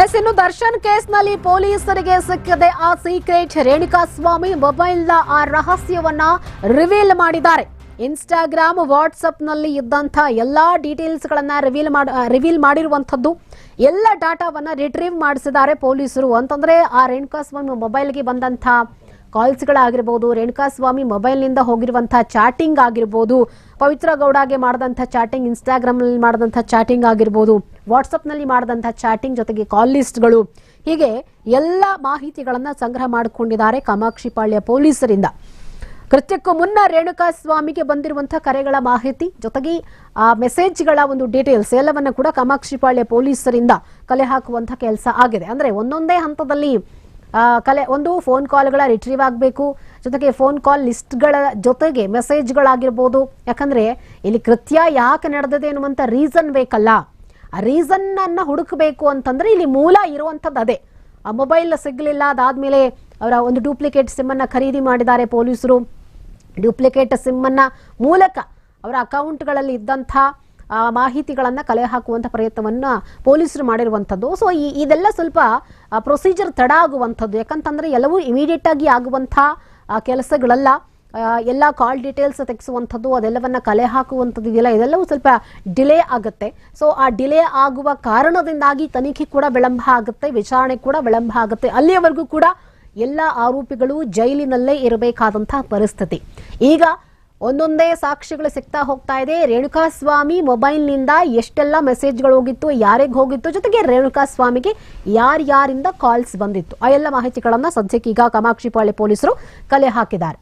S, ಇನ್ನು ದರ್ಶನ್ ಕೇಸ್ನಲ್ಲಿ ಪೊಲೀಸರಿಗೆ ಸಿಕ್ಕದೆ ಆ ಸೀಕ್ರೆಟ್ ರೇಣುಕಾ ಸ್ವಾಮಿ ಮೊಬೈಲ್ನ ಆ ರಹಸ್ಯವನ್ನ ರಿವೀಲ್ ಮಾಡಿದ್ದಾರೆ. ಇನ್ಸ್ಟಾಗ್ರಾಮ್, ವಾಟ್ಸಪ್ನಲ್ಲಿ ಇದ್ದಂಥ ಎಲ್ಲಾ ಡೀಟೇಲ್ಸ್ ಗಳನ್ನ ರಿವೀಲ್ ಮಾಡ ರಿವೀಲ್ ಮಾಡಿರುವಂಥದ್ದು, ಎಲ್ಲ ಡಾಟಾವನ್ನ ರಿಟ್ರೀವ್ ಮಾಡಿಸಿದ್ದಾರೆ ಪೊಲೀಸರು. ಅಂತಂದ್ರೆ ಆ ರೇಣುಕಾ ಸ್ವಾಮಿ ಮೊಬೈಲ್ಗೆ ಬಂದಂಥ ಕಾಲ್ಸ್ಗಳಾಗಿರ್ಬೋದು ರೇಣುಕಾ ಸ್ವಾಮಿ ಮೊಬೈಲ್ನಿಂದ ಹೋಗಿರುವಂಥ ಚಾಟಿಂಗ್ ಆಗಿರ್ಬೋದು, ಪವಿತ್ರ ಗೌಡಗೆ ಮಾಡಿದಂಥ ಚಾಟಿಂಗ್, ಇನ್ಸ್ಟಾಗ್ರಾಮ್ನಲ್ಲಿ ಮಾಡಿದಂಥ ಚಾಟಿಂಗ್ ಆಗಿರ್ಬೋದು, ವಾಟ್ಸಪ್ನಲ್ಲಿ ಮಾಡಿದಂಥ ಚಾಟಿಂಗ್ ಜೊತೆಗೆ ಕಾಲ್ ಲಿಸ್ಟ್ಗಳು. ಹೀಗೆ ಎಲ್ಲ ಮಾಹಿತಿಗಳನ್ನು ಸಂಗ್ರಹ ಮಾಡಿಕೊಂಡಿದ್ದಾರೆ ಕಾಮಾಕ್ಷಿಪಾಳ್ಯ ಪೊಲೀಸರಿಂದ. ಕೃತ್ಯಕ್ಕೂ ಮುನ್ನ ರೇಣುಕಾ ಸ್ವಾಮಿಗೆ ಬಂದಿರುವಂತಹ ಕರೆಗಳ ಮಾಹಿತಿ ಜೊತೆಗೆ ಆ ಮೆಸೇಜ್ಗಳ ಒಂದು ಡೀಟೇಲ್ಸ್ ಎಲ್ಲವನ್ನ ಕೂಡ ಕಾಮಾಕ್ಷಿಪಾಳ್ಯ ಪೊಲೀಸರಿಂದ ಕಲೆ ಹಾಕುವಂತಹ ಕೆಲಸ ಆಗಿದೆ. ಅಂದ್ರೆ ಒಂದೊಂದೇ ಹಂತದಲ್ಲಿ ಕಲೆ, ಒಂದು ಫೋನ್ ಕಾಲ್ಗಳ ರಿಟ್ರೀವ್ ಆಗಬೇಕು. ಜೊತೆಗೆ ಫೋನ್ ಕಾಲ್ ಲಿಸ್ಟ್ಗಳ ಜೊತೆಗೆ ಮೆಸೇಜ್ಗಳಾಗಿರ್ಬೋದು ಯಾಕಂದರೆ ಇಲ್ಲಿ ಕೃತ್ಯ ಯಾಕೆ ನಡೆದಿದೆ ಅನ್ನುವಂಥ ರೀಸನ್ ಬೇಕಲ್ಲ. ಆ ರೀಸನ್ನನ್ನು ಹುಡುಕಬೇಕು ಅಂತಂದರೆ ಇಲ್ಲಿ ಮೂಲ ಇರುವಂಥದ್ದು ಅದೇ. ಆ ಮೊಬೈಲ್ ಸಿಗಲಿಲ್ಲ, ಅದಾದಮೇಲೆ ಅವರ ಒಂದು ಡೂಪ್ಲಿಕೇಟ್ ಸಿಮ್ಮನ್ನು ಖರೀದಿ ಮಾಡಿದ್ದಾರೆ ಪೊಲೀಸರು. ಡೂಪ್ಲಿಕೇಟ್ ಸಿಮ್ಮನ್ನು ಮೂಲಕ ಅವರ ಅಕೌಂಟ್ಗಳಲ್ಲಿ ಇದ್ದಂಥ ಮಾಹಿತಿಗಳನ್ನ ಕಲೆ ಹಾಕುವಂಥ ಪ್ರಯತ್ನವನ್ನ ಪೊಲೀಸರು ಮಾಡಿರುವಂಥದ್ದು. ಸೊ ಈ, ಇದೆಲ್ಲ ಸ್ವಲ್ಪ ಪ್ರೊಸೀಜರ್ ತಡ ಆಗುವಂಥದ್ದು ಯಾಕಂತಂದ್ರೆ ಎಲ್ಲವೂ ಇಮಿಡಿಯೇಟ್ ಆಗಿ ಆಗುವಂಥ ಕೆಲಸಗಳೆಲ್ಲ. ಕೆಲಸಗಳಲ್ಲ ಎಲ್ಲ ಕಾಲ್ ಡೀಟೇಲ್ಸ್ ತೆಗೆಸುವಂಥದ್ದು, ಅದೆಲ್ಲವನ್ನ ಕಲೆ ಹಾಕುವಂಥದ್ದು ಇದೆಲ್ಲ, ಇದೆಲ್ಲವೂ ಸ್ವಲ್ಪ ಡಿಲೇ ಆಗುತ್ತೆ. ಸೊ ಆ ಡಿಲೇ ಆಗುವ ಕಾರಣದಿಂದಾಗಿ ತನಿಖೆ ಕೂಡ ವಿಳಂಬ ಆಗುತ್ತೆ, ವಿಚಾರಣೆ ಕೂಡ ವಿಳಂಬ ಆಗುತ್ತೆ. ಅಲ್ಲಿಯವರೆಗೂ ಕೂಡ ಎಲ್ಲ ಆರೋಪಿಗಳು ಜೈಲಿನಲ್ಲೇ ಇರಬೇಕಾದಂತಹ ಪರಿಸ್ಥಿತಿ. ಈಗ ಒಂದೊಂದೇ ಸಾಕ್ಷಿಗಳು ಸಿಗ್ತಾ ಹೋಗ್ತಾ ಇದೆ. ರೇಣುಕಾ ಸ್ವಾಮಿ ಮೊಬೈಲ್ನಿಂದ ಎಷ್ಟೆಲ್ಲ ಮೆಸೇಜ್ಗಳು ಹೋಗಿತ್ತು, ಯಾರಿಗೆ ಹೋಗಿತ್ತು, ಜೊತೆಗೆ ರೇಣುಕಾ ಸ್ವಾಮಿಗೆ ಯಾರ್ಯಾರಿಂದ ಕಾಲ್ಸ್ ಬಂದಿತ್ತು. ಆ ಎಲ್ಲ ಮಾಹಿತಿಗಳನ್ನು ಸದ್ಯಕ್ಕೆ ಈಗ ಕಾಮಾಕ್ಷಿಪಾಳ್ಯ ಪೊಲೀಸರು ಕಲೆ ಹಾಕಿದ್ದಾರೆ.